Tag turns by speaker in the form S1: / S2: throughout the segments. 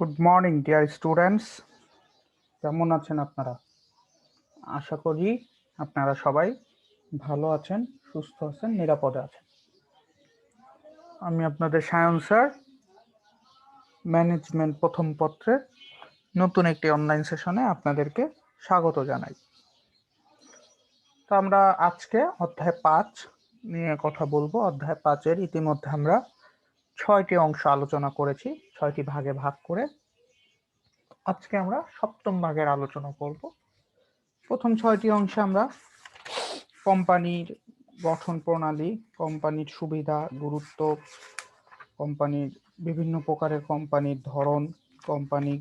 S1: Good morning dear students কেমন আছেন আপনারা? আশা করি আপনারা সবাই ভালো আছেন, সুস্থ আছেন, নিরাপদে আছেন। আমি আপনাদের সায়ন স্যার, ম্যানেজমেন্ট প্রথম পত্রের নতুন একটি অনলাইন সেশনে আপনাদেরকে স্বাগত জানাই। তো আমরা আজকে অধ্যায় পাঁচ নিয়ে কথা বলব। অধ্যায় পাঁচের ইতিমধ্যে আমরা ছয়টি অংশ আলোচনা করেছি। ছয়টি ভাগে ভাগ করে আজকে আমরা সপ্তম ভাগের আলোচনা করব। প্রথম ছয়টি অংশে আমরা কোম্পানির গঠন প্রণালী, কোম্পানির সুবিধা, গুরুত্ব, কোম্পানির বিভিন্ন প্রকারের কোম্পানির ধরন, কোম্পানি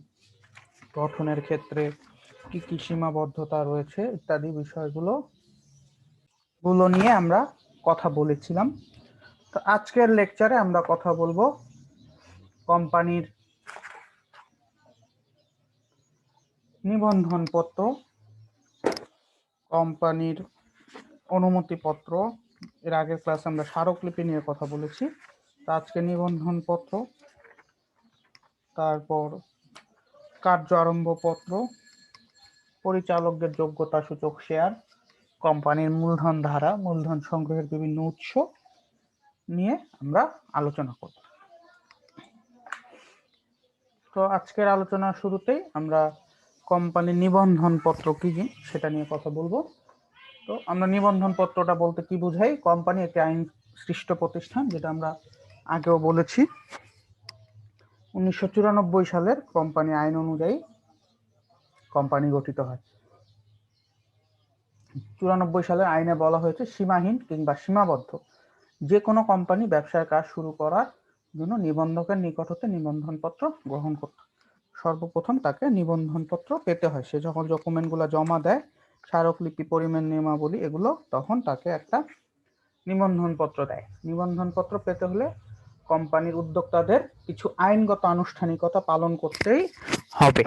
S1: গঠনের ক্ষেত্রে কি কি সীমাবদ্ধতা রয়েছে ইত্যাদি বিষয়গুলো গুলো নিয়ে আমরা কথা বলেছিলাম। তো আজকের লেকচারে আমরা কথা বলব কোম্পানির নিবন্ধন পত্র কোম্পানির অনুমতিপত্র, এর আগের ক্লাসে আমরা স্মারকলিপি নিয়ে কথা বলেছি আজকে নিবন্ধন পত্র তারপর কার্য আরম্ভ পত্র পরিচালকদের যোগ্যতা সূচক শেয়ার কোম্পানির মূলধন ধারা মূলধন সংগ্রহের বিভিন্ন উৎস নিয়ে আমরা আলোচনা করব। তো আজকের আলোচনা শুরুতেই আমরা কোম্পানির নিবন্ধন পত্র কি সেটা নিয়ে কথা বলব। তো আমরা নিবন্ধন পত্রটা বলতে কি বুঝাই? কোম্পানি একটি আইন সৃষ্ট প্রতিষ্ঠান, যেটা আমরা আগেও বলেছি। উনিশশো চুরানব্বই সালের কোম্পানি আইন অনুযায়ী কোম্পানি গঠিত হয়। চুরানব্বই সালের আইনে বলা হয়েছে সীমাহীন কিংবা সীমাবদ্ধ। যে কোনো কোম্পানি ব্যবসার কাজ শুরু করার জন্য নিবন্ধকের নিকট হতে নিবন্ধনপত্র গ্রহণ করতে। সর্বপ্রথম তাকে নিবন্ধনপত্র পেতে হয়। সে যখন ডকুমেন্টগুলো জমা দেয়, স্মারকলিপি পরিমাণ নিয়মাবলী, এগুলো তখন তাকে একটা নিবন্ধনপত্র দেয়। নিবন্ধনপত্র পেতে হলে কোম্পানির উদ্যোক্তাদের কিছু আইনগত আনুষ্ঠানিকতা পালন করতেই হবে।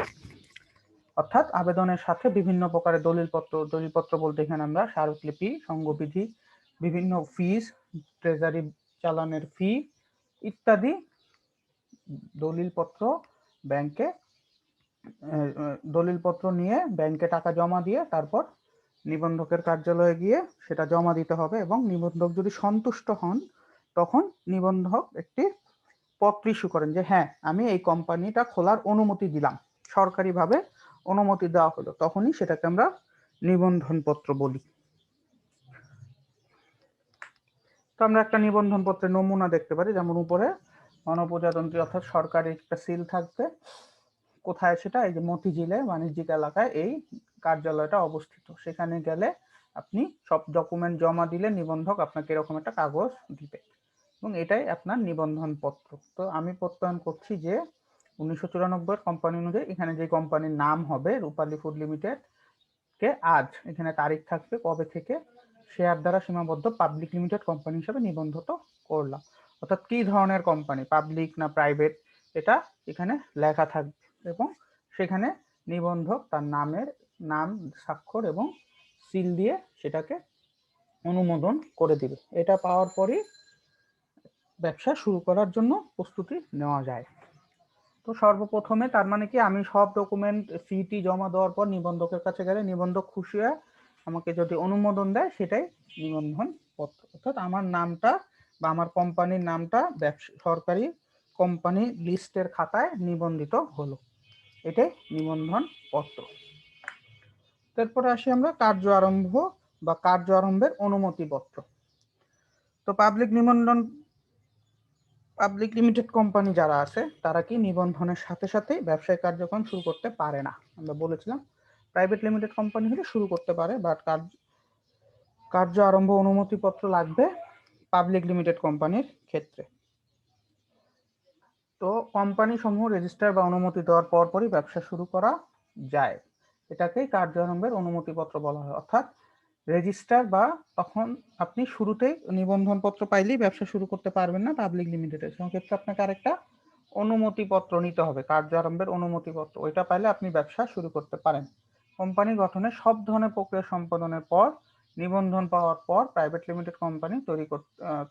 S1: অর্থাৎ আবেদনের সাথে বিভিন্ন প্রকারের দলিলপত্র দলিলপত্র বলতে এখানে আমরা স্মারকলিপি সংঘবিধি বিভিন্ন ফিস ট্রেজারি চালানের ফি ইত্যাদি দলিলপত্র ব্যাংকে দলিলপত্র নিয়ে ব্যাংকে টাকা জমা দিয়ে তারপর নিবন্ধকের কার্যালয়ে গিয়ে সেটা জমা দিতে হবে এবং নিবন্ধক যদি সন্তুষ্ট হন, তখন নিবন্ধক একটি পত্র ইস্যু করেন যে হ্যাঁ আমি এই কোম্পানিটা খোলার অনুমতি দিলাম। সরকারিভাবে অনুমতি দেওয়া হলো। তখনই সেটাকে আমরা নিবন্ধন পত্র বলি। তো আমরা একটা নিবন্ধন পত্রের নমুনা দেখতে পারি, যেমন উপরে গণপ্রজাতন্ত্রী অর্থাৎ সরকারি একটা সিল থাকবে। কোথায় সেটা? এই যে মতিঝিলে বাণিজ্যিক এলাকায় এই কার্যালয়টা অবস্থিত। সেখানে গেলে আপনি সব ডকুমেন্ট জমা দিলে নিবন্ধক আপনাকে এরকম একটা কাগজ দিবে। এবং এটাই আপনার নিবন্ধন পত্র তো আমি প্রত্যয়ন করছি যে উনিশশো চুরানব্বই কোম্পানি অনুযায়ী এখানে যে কোম্পানির নাম হবে রূপালী ফুড লিমিটেড কে আজ এখানে তারিখ থাকবে কবে থেকে? শেয়ার দ্বারা সীমাবদ্ধ পাবলিক লিমিটেড কোম্পানি হিসেবে নিবন্ধিত করলাম। অর্থাৎ কি ধরনের কোম্পানি পাবলিক না প্রাইভেট এটা এখানে লেখা থাকবে এবং সেখানে নিবন্ধক তার নামের নাম, স্বাক্ষর এবং সিল দিয়ে সেটাকে অনুমোদন করে দিবে। এটা পাওয়ার পরই ব্যবসা শুরু করার জন্য প্রস্তুতি নেওয়া যায়। তো সর্বপ্রথমে তার মানে কি আমি সব ডকুমেন্ট ফিটি জমা দেওয়ার পর নিবন্ধকের কাছে গেলে নিবন্ধক খুশি হয়ে আমাকে যদি অনুমোদন দেয়, সেটাই নিবন্ধন পত্র। অর্থাৎ আমার নামটা বা আমার কোম্পানির নামটা সরকারি কোম্পানি লিস্টের খাতায় নিবন্ধিত হলো। এটাই নিবন্ধন পত্র। তারপরে আসি আমরা কার্য আরম্ভ বা কার্য আরম্ভের অনুমতি পত্র। তো পাবলিক নিবন্ধন পাবলিক লিমিটেড কোম্পানি যারা আছে, তারা কি নিবন্ধনের সাথে সাথে ব্যবসায়িক কার্যক্রম শুরু করতে পারে না? আমরা বলেছিলাম প্রাইভেট লিমিটেড কোম্পানি হলে শুরু করতে পারে বাট কার্য কার্য আরম্ভ অনুমতিপত্র লাগবে পাবলিক লিমিটেড কোম্পানির ক্ষেত্রে। তো কোম্পানি সমূহ রেজিস্টার বা অনুমতি দেওয়ার পরপরই ব্যবসা শুরু করা যায়। এটাকেই কার্য আরম্ভের অনুমতিপত্র বলা হয়। অর্থাৎ রেজিস্টার বা তখন আপনি শুরুতেই নিবন্ধন পত্র পাইলেই ব্যবসা শুরু করতে পারবেন না পাবলিক লিমিটেডের সেক্ষেত্রে আপনাকে আরেকটা অনুমতিপত্র নিতে হবে, কার্য আরম্ভের অনুমতিপত্র। ওইটা পাইলে আপনি ব্যবসা শুরু করতে পারেন। কোম্পানি গঠনের সব ধরনের প্রক্রিয়া সম্পাদনের পর, নিবন্ধন পাওয়ার পর প্রাইভেট লিমিটেড কোম্পানি তৈরি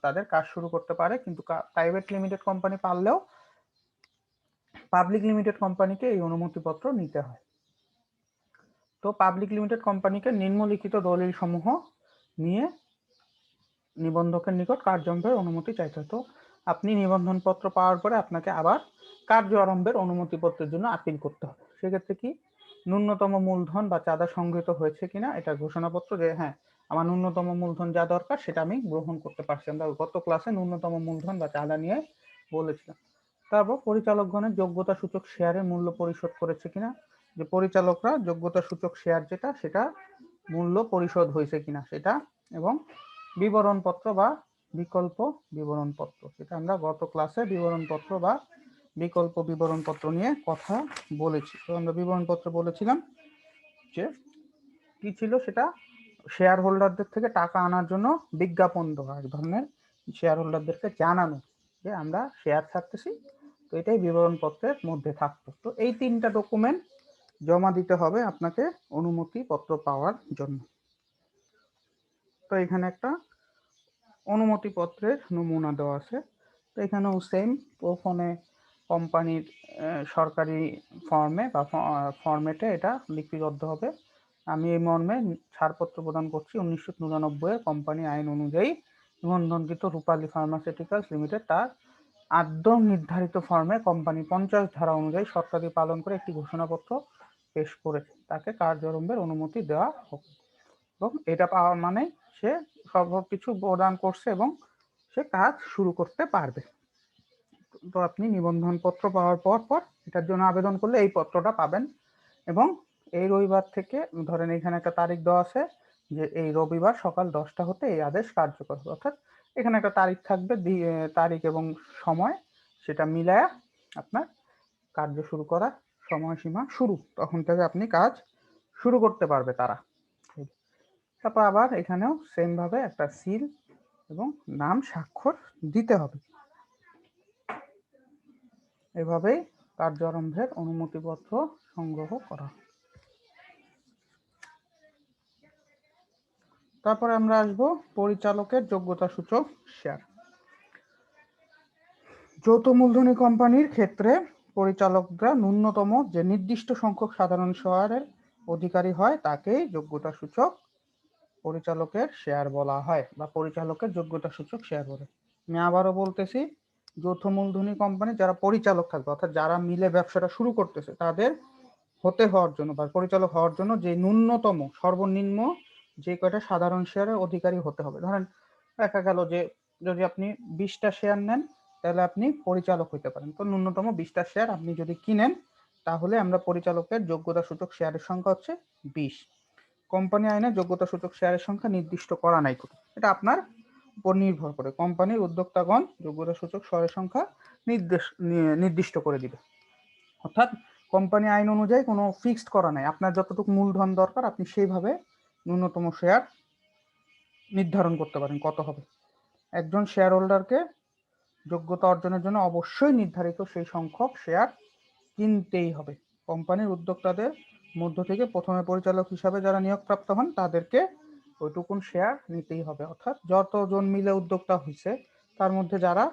S1: তাদের কাজ শুরু করতে পারে। কিন্তু প্রাইভেট লিমিটেড কোম্পানি পারলেও পাবলিক লিমিটেড কোম্পানিকে এই অনুমতিপত্র নিতে হয়। তো পাবলিক লিমিটেড কোম্পানিকে নিম্নলিখিত দলিল সমূহ নিয়ে নিবন্ধকের নিকট কার্যারম্ভের অনুমতি চাইতে তো আপনি নিবন্ধনপত্র পাওয়ার পরে আপনাকে আবার কার্য আরম্ভের অনুমতিপত্রের জন্য আপিল করতে হবে। সেক্ষেত্রে কি? ন্যূনতম মূলধন বা চাঁদা সংগৃহীত হয়েছে কিনা এটা ঘোষণাপত্র যে হ্যাঁ আমার ন্যূনতম মূলধন যা দরকার সেটা আমি গ্রহণ করতে পারছি। আমরা গত ক্লাসে ন্যূনতম মূলধন বা চাঁদা নিয়ে বলেছিলাম। তারপর পরিচালকগণের যোগ্যতা সূচক শেয়ারের মূল্য পরিশোধ করেছে কিনা? যে পরিচালকরা যোগ্যতা সূচক শেয়ার যেটা, সেটা মূল্য পরিশোধ হয়েছে কিনা সেটা এবং বিবরণপত্র বা বিকল্প বিবরণপত্র, সেটা আমরা গত ক্লাসে বিবরণপত্র বা বিকল্প বিবরণপত্র নিয়ে কথা বলেছি। তো আমরা বিবরণপত্র বলেছিলাম যে কি ছিল সেটা শেয়ার হোল্ডারদের থেকে টাকা আনার জন্য বিজ্ঞাপন দেওয়া, এক ধরনের শেয়ার হোল্ডারদেরকে জানানো যে আমরা শেয়ার ছাড়তেছি, তো এটাই বিবরণপত্রের মধ্যে থাকতো। তো এই তিনটা ডকুমেন্ট জমা দিতে হবে আপনাকে অনুমতি পত্র পাওয়ার জন্য। তো এখানে একটা অনুমতি পত্রের নমুনা দেওয়া আছে। তো এখানেও সেম ও ফোনে কোম্পানির সরকারি ফর্মে বা ফর্মেটে এটা লিপিবদ্ধ হবে। আমি এই মর্মে ছাড়পত্র প্রদান করছি উনিশশো নিরানব্বই কোম্পানি আইন অনুযায়ী। নিবন্ধনকৃত রূপালী ফার্মাসিউটিক্যালস লিমিটেড তার আদ্য নির্ধারিত ফর্মে কোম্পানি পঞ্চাশ ধারা অনুযায়ী শর্তাদি পালন করে একটি ঘোষণাপত্র পেশ করেছে। তাকে কার্যারম্ভের অনুমতি দেওয়া হবে এবং এটা পাওয়ার মানে সে সব কিছু প্রদান করছে এবং সে কাজ শুরু করতে পারবে। তো আপনি নিবন্ধন পত্র পাওয়ার পর পর এটার জন্য আবেদন করলে এই পত্রটা পাবেন। এবং এই রবিবার থেকে ধরেন এখানে একটা তারিখ দেওয়া আছে যে এই রবিবার সকাল দশটা হতে এই আদেশ কার্যকর হবে। অর্থাৎ এখানে একটা তারিখ থাকবে তারিখ এবং সময় সেটা মিলায়া আপনার কার্য শুরু করার সময়সীমা শুরু। তখন থেকে আপনি কাজ শুরু করতে পারবে তারা। তারপর আবার এখানেও সেমভাবে একটা সিল এবং নাম স্বাক্ষর দিতে হবে। এভাবেই কার্য আরম্ভের অনুমতিপত্র সংগ্রহ করা। তারপরে আমরা আসব পরিচালকের যোগ্যতা সূচক শেয়ার যৌথ মূলধনী কোম্পানির ক্ষেত্রে পরিচালকরা ন্যূনতম যে নির্দিষ্ট সংখ্যক সাধারণ শেয়ারের অধিকারী হয়, তাকেই যোগ্যতা সূচক পরিচালকের শেয়ার বলা হয়, বা পরিচালকের যোগ্যতা সূচক শেয়ার বলে। আমি আবারও বলতেছি যৌথ মূলধনী কোম্পানি যারা পরিচালক থাকবে, অর্থাৎ যারা মিলে ব্যবসাটা শুরু করতেছে, তাদের হতে হওয়ার জন্য বা পরিচালক হওয়ার জন্য যে ন্যূনতম, সর্বনিম্ন যে কয়টা সাধারণ শেয়ারের অধিকারী হতে হবে। ধরেন, দেখা গেল যে যদি আপনি বিশটা শেয়ার নেন, তাহলে আপনি পরিচালক হইতে পারেন। তো ন্যূনতম বিশটা শেয়ার আপনি যদি কিনেন, তাহলে আমরা পরিচালকের যোগ্যতা সূচক শেয়ারের সংখ্যা হচ্ছে বিশ। কোম্পানি আইনে যোগ্যতা সূচক শেয়ারের সংখ্যা নির্দিষ্ট করা নাই। এটা আপনার উপর নির্ভর করে। কোম্পানির উদ্যোক্তাগণ যোগ্যতা সূচক শেয়ারের সংখ্যা নির্দেশ নির্দিষ্ট করে দিবে। অর্থাৎ কোম্পানি আইন অনুযায়ী কোনো ফিক্সড করা নাই। আপনার যতটুকু মূলধন দরকার, আপনি সেইভাবে ন্যূনতম শেয়ার নির্ধারণ করতে পারেন কত হবে। একজন শেয়ার হোল্ডারকে যোগ্যতা অর্জনের জন্য অবশ্যই নির্ধারিত সেই সংখ্যক শেয়ার কিনতেই হবে। কোম্পানির উদ্যোক্তাদের মধ্য থেকে প্রথমে পরিচালক হিসাবে যারা নিয়োগপ্রাপ্ত হন, তাদেরকে ওইটুকুন শেয়ার নিতেই হবে। অর্থাৎ যতজন মিলে উদ্যোক্তা হয়েছে তার মধ্যে যারা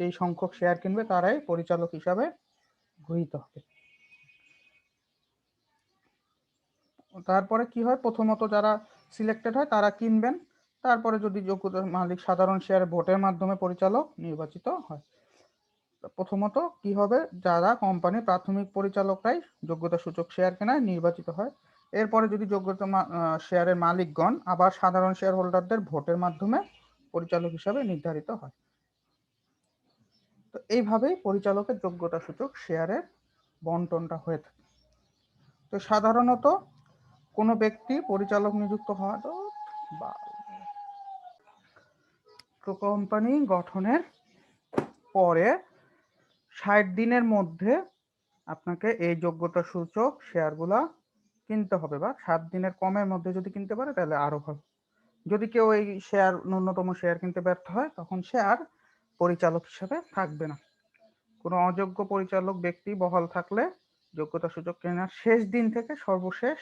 S1: সেই সংখ্যক শেয়ার কিনবে, তারাই পরিচালক হিসাবে গৃহীত হবে। তারপরে কি হয়? প্রথমত যারা সিলেক্টেড হয়, তারা কিনবেন। তারপরে যদি যোগ্যতা মালিক সাধারণ শেয়ার ভোটের মাধ্যমে পরিচালক নির্বাচিত হয়। প্রথমত কি হবে? যারা কোম্পানির প্রাথমিক পরিচালকরাই যোগ্যতা সূচক শেয়ার কেনায় নির্বাচিত হয় এরপরে যদি যোগ্যতা শেয়ারের মালিকগণ আবার সাধারণ শেয়ার হোল্ডারদের ভোটের মাধ্যমে পরিচালক হিসাবে নির্ধারিত হয়। তো এইভাবেই পরিচালকের যোগ্যতা সূচক শেয়ারের বন্টনটা হয়ে থাকে। তো সাধারণত কোনো ব্যক্তি পরিচালক নিযুক্ত হওয়া তো বা কোম্পানি গঠনের পরে ষাট দিনের মধ্যে আপনাকে এই যোগ্যতা সূচক শেয়ারগুলা কিনতে হবে বা সাত দিনের কমের মধ্যে যদি কিনতে পারে তাহলে আরও ভালো। যদি কেউ এই শেয়ার ন্যূনতম শেয়ার কিনতে ব্যর্থ হয়, তখন সে আর পরিচালক হিসেবে থাকবে না। কোনো অযোগ্য পরিচালক, ব্যক্তি বহাল থাকলে যোগ্যতা সুযোগ কেনার শেষ দিন থেকে সর্বশেষ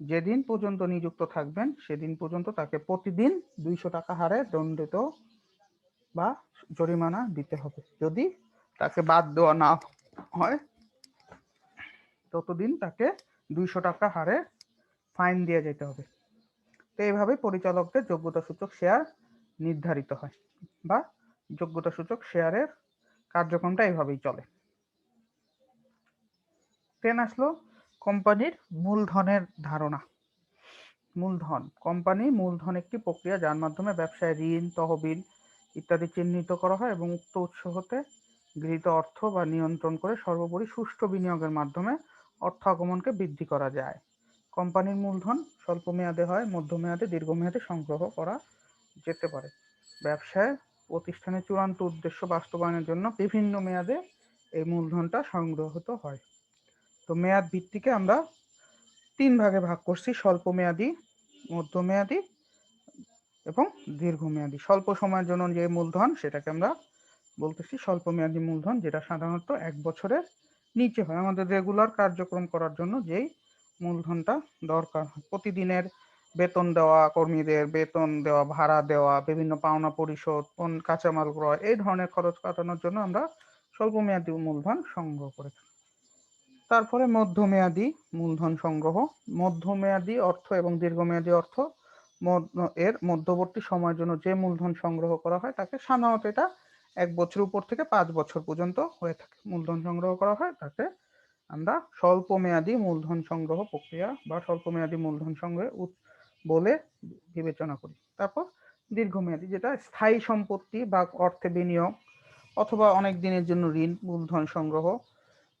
S1: যেদিন পর্যন্ত নিযুক্ত থাকবেন, সেদিন পর্যন্ত তাকে প্রতিদিন দুইশো টাকা হারে দণ্ডিত বা জরিমানা দিতে হবে। যদি তাকে বাদ দেওয়া না হয়, ততদিন তাকে দুইশো টাকা হারে ফাইন দিয়ে যেতে হবে। তো এইভাবে পরিচালকদের যোগ্যতা সূচক শেয়ার নির্ধারিত হয় বা যোগ্যতা সূচক শেয়ারের কার্যক্রমটা এইভাবেই চলে। ট্রেন আসলো কোম্পানির মূলধনের ধারণা। মূলধন কোম্পানি মূলধন একটি প্রক্রিয়া যার মাধ্যমে ব্যবসায় ঋণ, তহবিল ইত্যাদি চিহ্নিত করা হয় এবং উক্ত উৎস হতে গৃহীত অর্থ বা নিয়ন্ত্রণ করে সর্বোপরি সুষ্ঠু বিনিয়োগের মাধ্যমে অর্থ আগমনকে বৃদ্ধি করা যায়। কোম্পানির মূলধন স্বল্প মেয়াদে হয়, মধ্যমেয়াদে, দীর্ঘমেয়াদে সংগ্রহ করা যেতে পারে। ব্যবসায় প্রতিষ্ঠানের চূড়ান্ত উদ্দেশ্য বাস্তবায়নের জন্য বিভিন্ন মেয়াদে এই মূলধনটা সংগ্রহিত হয়। তো মেয়াদ ভিত্তিকে আমরা তিন ভাগে ভাগ করছি স্বল্প মেয়াদি মধ্যমেয়াদী এবং দীর্ঘমেয়াদী। স্বল্প সময়ের জন্য যে মূলধন, সেটাকে আমরা বলতেছি স্বল্প মেয়াদী মূলধন, যেটা সাধারণত এক বছরের নিচে হয়। আমাদের রেগুলার কার্যক্রম করার জন্য যেই মূলধনটা দরকার হয়। প্রতিদিনের বেতন দেওয়া, কর্মীদের বেতন দেওয়া, ভাড়া দেওয়া, বিভিন্ন পাওনা পরিশোধ কাঁচামাল ক্রয়, এই ধরনের খরচ কাটানোর জন্য আমরা স্বল্প মেয়াদী মূলধন সংগ্রহ করে তারপরে মধ্যমেয়াদী মূলধন সংগ্রহ। মধ্যমেয়াদী অর্থ এবং দীর্ঘমেয়াদী অর্থ এর মধ্যবর্তী সময়ের জন্য যে মূলধন সংগ্রহ করা হয়, তাকে সাধারণত এটা এক বছর উপর থেকে পাঁচ বছর পর্যন্ত হয়ে থাকে। মূলধন সংগ্রহ করা হয় তাকে আমরা স্বল্প মেয়াদী মূলধন সংগ্রহ প্রক্রিয়া বা স্বল্প মেয়াদী মূলধন সংগ্রহ বলে বিবেচনা করি। তারপর দীর্ঘমেয়াদী যেটা স্থায়ী সম্পত্তি বা অর্থে বিনিয়োগ অথবা অনেক দিনের জন্য ঋণ, মূলধন সংগ্রহ,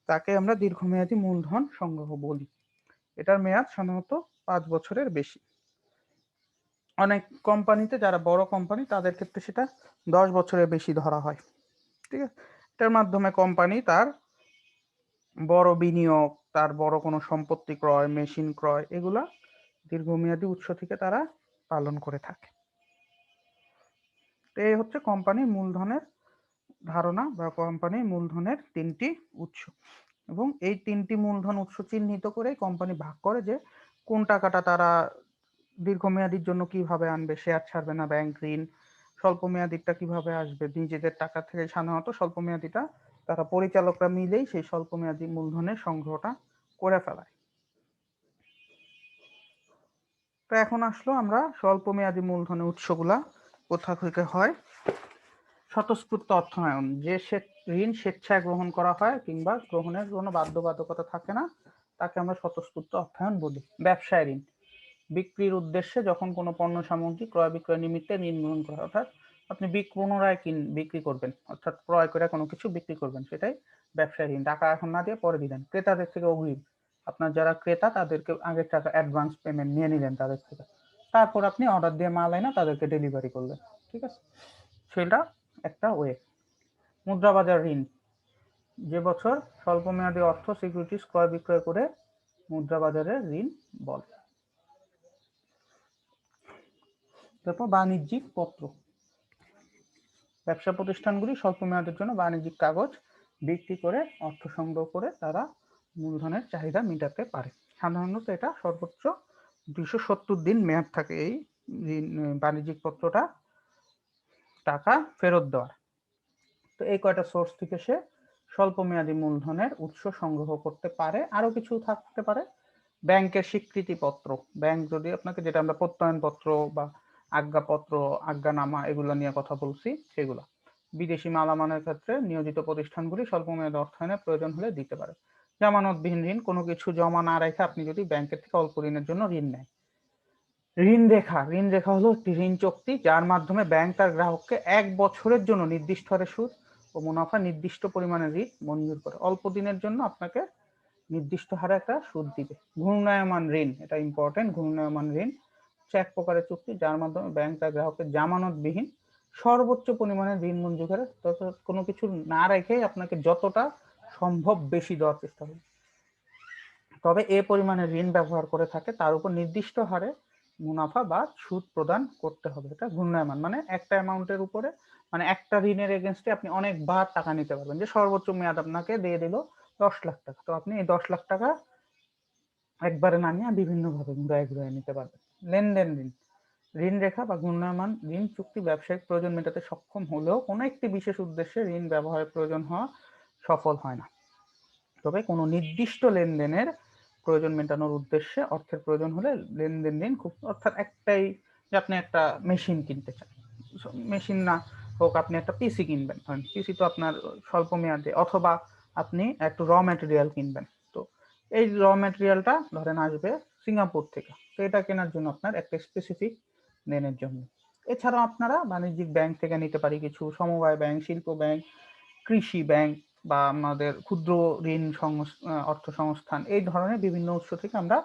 S1: তাকে আমরা দীর্ঘমেয়াদী মূলধন সংগ্রহ বলি। এটার মেয়াদ সাধারণত পাঁচ বছরের বেশি। অনেক কোম্পানিতে, যারা বড় কোম্পানি, তাদের ক্ষেত্রে সেটা দশ বছরের বেশি ধরা হয়। ঠিক আছে? এটার মাধ্যমে কোম্পানি তার বড় বিনিয়োগ, তার বড় কোনো সম্পত্তি ক্রয়, মেশিন ক্রয়, এগুলা দীর্ঘমেয়াদী উৎস থেকে তারা পালন করে থাকে। এই হচ্ছে কোম্পানির মূলধনের ধারণা বা কোম্পানির মূলধনের তিনটি উৎস। এবং এই তিনটি মূলধন উৎস চিহ্নিত করে কোম্পানি ভাগ করে যে কোন টাকাটা তারা দীর্ঘমেয়াদীর জন্য কীভাবে আনবে? শেয়ার ছাড়বে না ব্যাংক ঋণ? স্বল্প মেয়াদিটা কীভাবে আসবে? নিজেদের টাকা থেকে সাধারণত স্বল্প মেয়াদিটা তারা পরিচালকরা মিলেই সেই স্বল্প মেয়াদী মূলধনের সংগ্রহটা করে ফেলায়। তো এখন আসলো আমরা স্বল্প মেয়াদী মূলধনের উৎসগুলা কোথা থেকে হয়? স্বতঃস্ফূর্ত অর্থায়ন যে ঋণ স্বেচ্ছায় গ্রহণ করা হয় কিংবা গ্রহণের কোনো বাধ্যবাধকতা থাকে না, তাকে আমরা স্বতঃস্ফূর্ত অর্থায়ন বলি। ব্যবসায় ঋণ। বিক্রির উদ্দেশ্যে যখন কোনো পণ্য সামগ্রী ক্রয় বিক্রয় নিমিত্তে গ্রহণ করা অর্থাৎ আপনি বিক পুনরায় কিন, বিক্রি করবেন, অর্থাৎ ক্রয় করে কোনো কিছু বিক্রি করবেন, সেটাই ব্যবসায় ঋণ টাকা এখন না দিয়ে পরে দিলেন। ক্রেতাদের থেকে অগ্রিম। আপনার যারা ক্রেতা, তাদেরকে আগের টাকা অ্যাডভান্স পেমেন্ট নিয়ে নিলেন তাদের থেকে। তারপর আপনি অর্ডার দিয়ে মাল এনে তাদেরকে ডেলিভারি করলেন। ঠিক আছে? সেটা একটা ওয়ে মুদ্রাবাজার ঋণ। যে বছর স্বল্প মেয়াদী অর্থ সিকিউরিটিস ক্রয় বিক্রয় করে মুদ্রাবাজারের ঋণ বলে। তারপর বাণিজ্যিক পত্র। ব্যবসা প্রতিষ্ঠানগুলি স্বল্প মেয়াদের জন্য বাণিজ্যিক কাগজ বিক্রি করে, অর্থ সংগ্রহ করে তারা মূলধনের চাহিদা মেটাতে পারে। সাধারণত এটা সর্বোচ্চ দুইশো সত্তর দিন মেয়াদ থাকে এই বাণিজ্যিক পত্রটা টাকা ফেরত দেওয়ার। তো এই কয়টা সোর্স থেকে সে স্বল্প মেয়াদী মূলধনের উৎস সংগ্রহ করতে পারে। আরও কিছু থাকতে পারে। ব্যাংকের স্বীকৃতিপত্র ব্যাংক যদি আপনাকে যেটা আমরা প্রত্যয়নপত্র বা আজ্ঞাপত্র, আজ্ঞানামা এগুলো নিয়ে কথা বলছি, সেগুলো। বিদেশি মালামানের ক্ষেত্রে নিয়োজিত প্রতিষ্ঠানগুলি স্বল্প মেয়াদী অর্থায়নের প্রয়োজন হলে দিতে পারে। জামানতবিহীন ঋণ কোনো কিছু জমা না রেখে আপনি যদি ব্যাংকের থেকে অল্প ঋণের জন্য ঋণ নেয় ঋণ রেখা ঋণ রেখা হলো একটি ঋণ চুক্তি যার মাধ্যমে ব্যাংক তার গ্রাহককে এক বছরের জন্য নির্দিষ্ট হারে সুদ ও মুনাফা নির্দিষ্ট পরিমাণে ঋণ মঞ্জুর করে। অল্প দিনের জন্য আপনাকে নির্দিষ্ট হারে একটা সুদ দিবে। ঘূর্ণায়মান ঋণ, এটা ইম্পর্টেন্ট ঘূর্ণায়মান ঋণ। এক প্রকারের চুক্তি, যার মাধ্যমে ব্যাংক তার গ্রাহকের জামানতবিহীন সর্বোচ্চ পরিমাণে ঋণ মঞ্জুর করে কোনো কিছু না রেখে আপনাকে যতটা সম্ভব বেশি দেওয়ার চেষ্টা করবে। তবে এ পরিমাণে ঋণ ব্যবহার করে থাকে, তার উপর নির্দিষ্ট হারে মুনাফা বা সুদ প্রদান করতে হবে। এটা ঘূর্ণায়মান মানে একটা অ্যামাউন্টের উপরে মানে একটা ঋণের এগেনস্টে আপনি অনেকবার টাকা নিতে পারবেন। যে সর্বোচ্চ মেয়াদ আপনাকে দিয়ে দিল দশ লাখ টাকা, তো আপনি এই দশ লাখ টাকা একবারে না নিয়ে বিভিন্নভাবে ঘুরায় ঘুরায় নিতে পারবেন। লেনদেন ঋণ ঋণ রেখা বা ঘূর্ণায়মান ঋণ চুক্তি ব্যবসায়িক প্রয়োজন মেটাতে সক্ষম হলেও কোনো একটি বিশেষ উদ্দেশ্যে ঋণ ব্যবহারের প্রয়োজন হওয়া সফল হয় না। তবে কোনো নির্দিষ্ট লেনদেনের প্রয়োজন মেটানোর উদ্দেশ্যে অর্থের প্রয়োজন হলে লেনদেন দিন খুব, অর্থাৎ একটাই যে আপনি একটা মেশিন কিনতে চান। মেশিন না হোক, আপনি একটা পিসি কিনবেন। পিসি তো আপনার স্বল্প মেয়াদে, অথবা আপনি একটু র ম্যাটেরিয়াল কিনবেন। তো এই র ম্যাটেরিয়ালটা ধরেন আসবে সিঙ্গাপুর থেকে। তো এটা কেনার জন্য আপনার একটা স্পেসিফিক লেনের জন্য। এছাড়াও আপনারা বাণিজ্যিক ব্যাংক থেকে নিতে পারি, কিছু সমবায় ব্যাংক শিল্প ব্যাংক কৃষি ব্যাংক বা আমাদের ক্ষুদ্র ঋণ অর্থ সংস্থান, এই ধরনের বিভিন্ন উৎস থেকে আমরা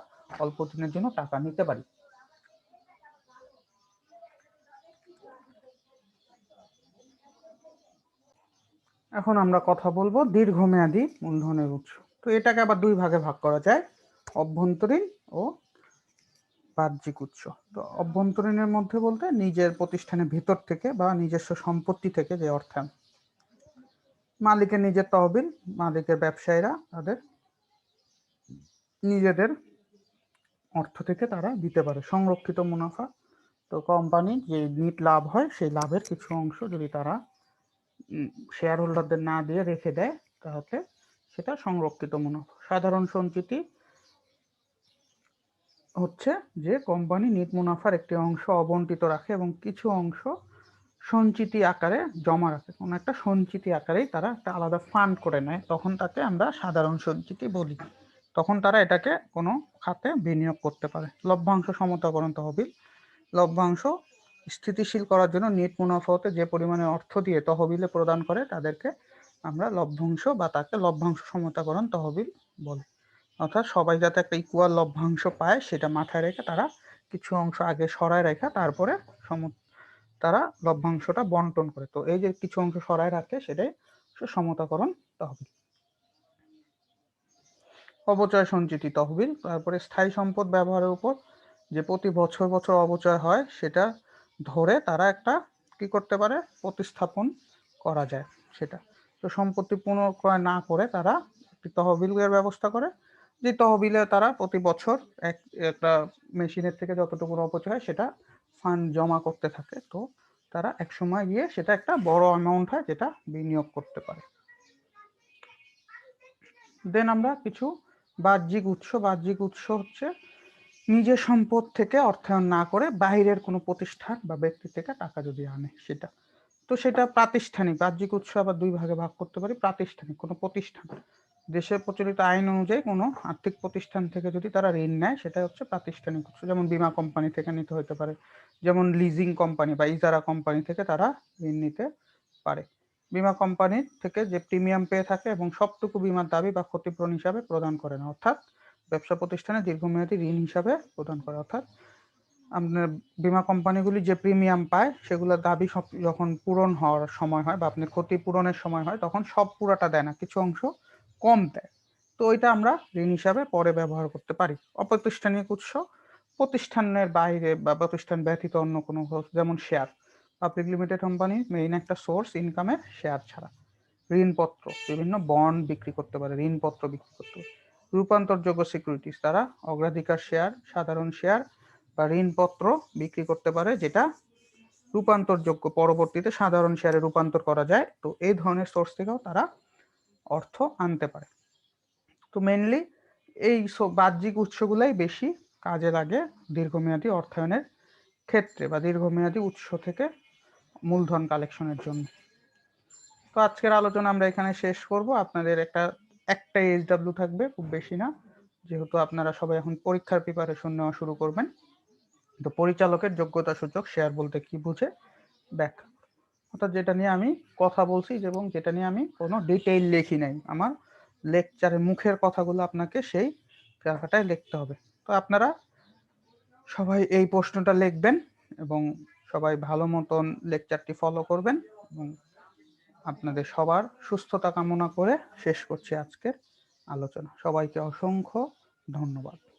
S1: অল্প দিনের জন্য টাকা নিতে পারি। এখন আমরা কথা বলব দীর্ঘমেয়াদী মূলধনের উৎস। তো এটাকে আবার দুই ভাগে ভাগ করা যায়। অভ্যন্তরীণ ও বাহ্যিক উৎস। তো অভ্যন্তরীণের মধ্যে বলতে নিজের প্রতিষ্ঠানের ভেতর থেকে বা নিজস্ব সম্পত্তি থেকে যে অর্থায়ন মালিকের নিজের তহবিল, মালিকের ব্যবসায়ীরা তাদের নিজেদের অর্থ থেকে তারা দিতে পারে। সংরক্ষিত মুনাফা। তো কোম্পানি যে নিট লাভ হয়, সেই লাভের কিছু অংশ যদি তারা শেয়ার হোল্ডারদের না দিয়ে রেখে দেয়, তাহলে সেটা সংরক্ষিত মুনাফা। সাধারণ সঞ্চিতি হচ্ছে যে কোম্পানি নিট মুনাফার একটি অংশ অবন্টিত রাখে এবং কিছু অংশ সঞ্চিতি আকারে জমা রাখে। কোনো একটা সঞ্চিতি আকারেই তারা একটা আলাদা ফান্ড করে নেয়। তখন তাকে আমরা সাধারণ সঞ্চিতি বলি। তখন তারা এটাকে কোনো খাতে বিনিয়োগ করতে পারে। লভ্যাংশ সমতাকরণ তহবিল। লভ্যাংশ স্থিতিশীল করার জন্য নেট মুনাফা হতে যে পরিমাণে অর্থ দিয়ে তহবিলে প্রদান করে, তাদেরকে আমরা লভ্যাংশ বা তাকে লভ্যাংশ সমতাকরণ তহবিল বলি। অর্থাৎ সবাই যাতে একটা ইকুয়াল লভ্যাংশ পায়, সেটা মাথায় রেখে তারা কিছু অংশ আগে সরায় রেখে তারপরে সম তারা লভ্যাংশটা বন্টন করে। তো এই যে কিছু অংশ সরায় রাখে, সেটাই সমতাকরণ তহবিল। অবচয় সঞ্চিতি তহবিল, তারপরে স্থায়ী সম্পদ ব্যবহারের উপর যে প্রতি বছর বছর অবচয় হয়, সেটা ধরে তারা একটা কি করতে পারে? প্রতিস্থাপন করা যায় সেটা। তো সম্পত্তি পুনর্ক্রয় না করে তারা একটি তহবিলের ব্যবস্থা করে যে তহবিলে তারা প্রতি বছর এক, একটা মেশিনের থেকে যতটুকু অপচয় হয় সেটা ফান্ড জমা করতে থাকে। তো তারা এক সময় গিয়ে সেটা একটা বড় অ্যামাউন্ট হয় যেটা বিনিয়োগ করতে পারে। দেন আমরা কিছু বাহ্যিক উৎস বাহ্যিক উৎস হচ্ছে নিজের সম্পদ থেকে অর্থায়ন না করে বাইরের কোনো প্রতিষ্ঠান বা ব্যক্তি থেকে টাকা যদি আনে সেটা। তো সেটা প্রাতিষ্ঠানিক, বাহ্যিক উৎস আবার দুই ভাগে ভাগ করতে পারি, প্রাতিষ্ঠানিক কোনো প্রতিষ্ঠান। দেশের প্রচলিত আইন অনুযায়ী কোনো আর্থিক প্রতিষ্ঠান থেকে যদি তারা ঋণ নেয় সেটা হচ্ছে প্রাতিষ্ঠানিক উৎস। যেমন বিমা কোম্পানি থেকে নিতে হতে পারে। যেমন লিজিং কোম্পানি বা ইজারা কোম্পানি থেকে তারা ঋণ নিতে পারে। বিমা কোম্পানির থেকে যে প্রিমিয়াম পেয়ে থাকে এবং সবটুকু বিমার দাবি বা ক্ষতিপূরণ হিসাবে প্রদান করে না। অর্থাৎ ব্যবসা প্রতিষ্ঠানে দীর্ঘমেয়াদী ঋণ হিসাবে প্রদান করে। অর্থাৎ আপনার বিমা কোম্পানিগুলি যে প্রিমিয়াম পায়, সেগুলোর দাবি সব যখন পূরণ হওয়ার সময় হয় বা আপনি ক্ষতিপূরণের সময় হয়, তখন সব পুরাটা দেয় না। কিছু অংশ কম দেয় তো ওইটা আমরা ঋণ হিসাবে পরে ব্যবহার করতে পারি। অপ্রতিষ্ঠানিক উৎস, প্রতিষ্ঠানের বাইরে বা প্রতিষ্ঠান ব্যতীত অন্য কোনো যেমন share public limited company main একটা সোর্স ইনকামের শেয়ার ছাড়া। ঋণপত্র, বিভিন্ন বন্ড বিক্রি করতে পারে, ঋণপত্র বিক্রি করতে পারে। রূপান্তরযোগ্য সিকিউরিটিস তারা অগ্রাধিকার শেয়ার সাধারণ শেয়ার বা ঋণপত্র বিক্রি করতে পারে, যেটা রূপান্তরযোগ্য, পরবর্তীতে সাধারণ শেয়ারে রূপান্তর করা যায়। তো এই ধরনের সোর্স থেকেও তারা অর্থ আনতে পারে। তো মেনলি এই বাহ্যিক উৎসগুলাই বেশি কাজে লাগে দীর্ঘমেয়াদী অর্থায়নের ক্ষেত্রে বা দীর্ঘমেয়াদী উৎস থেকে মূলধন কালেকশনের জন্য। তো আজকের আলোচনা আমরা এখানে শেষ করব। আপনাদের একটা একটা এইচডাব্লিউ থাকবে, খুব বেশি না। যেহেতু আপনারা সবাই এখন পরীক্ষার প্রিপারেশন নেওয়া শুরু করবেন। তো পরিচালকের যোগ্যতা সূচক শেয়ার বলতে কি বুঝে? ব্যাখ্যা। অর্থাৎ যেটা নিয়ে আমি কথা বলছি এবং যেটা নিয়ে আমি কোনো ডিটেইল লেখি নাই। আমার লেকচারে মুখের কথাগুলো আপনাকে সেই জায়গাটায় লিখতে হবে। তো আপনারা সবাই এই প্রশ্নটা লিখবেন এবং সবাই ভালো মতন লেকচারটি ফলো করবেন এবং আপনাদের সবার সুস্থতা কামনা করে শেষ করছি আজকের আলোচনা। সবাইকে অসংখ্য ধন্যবাদ।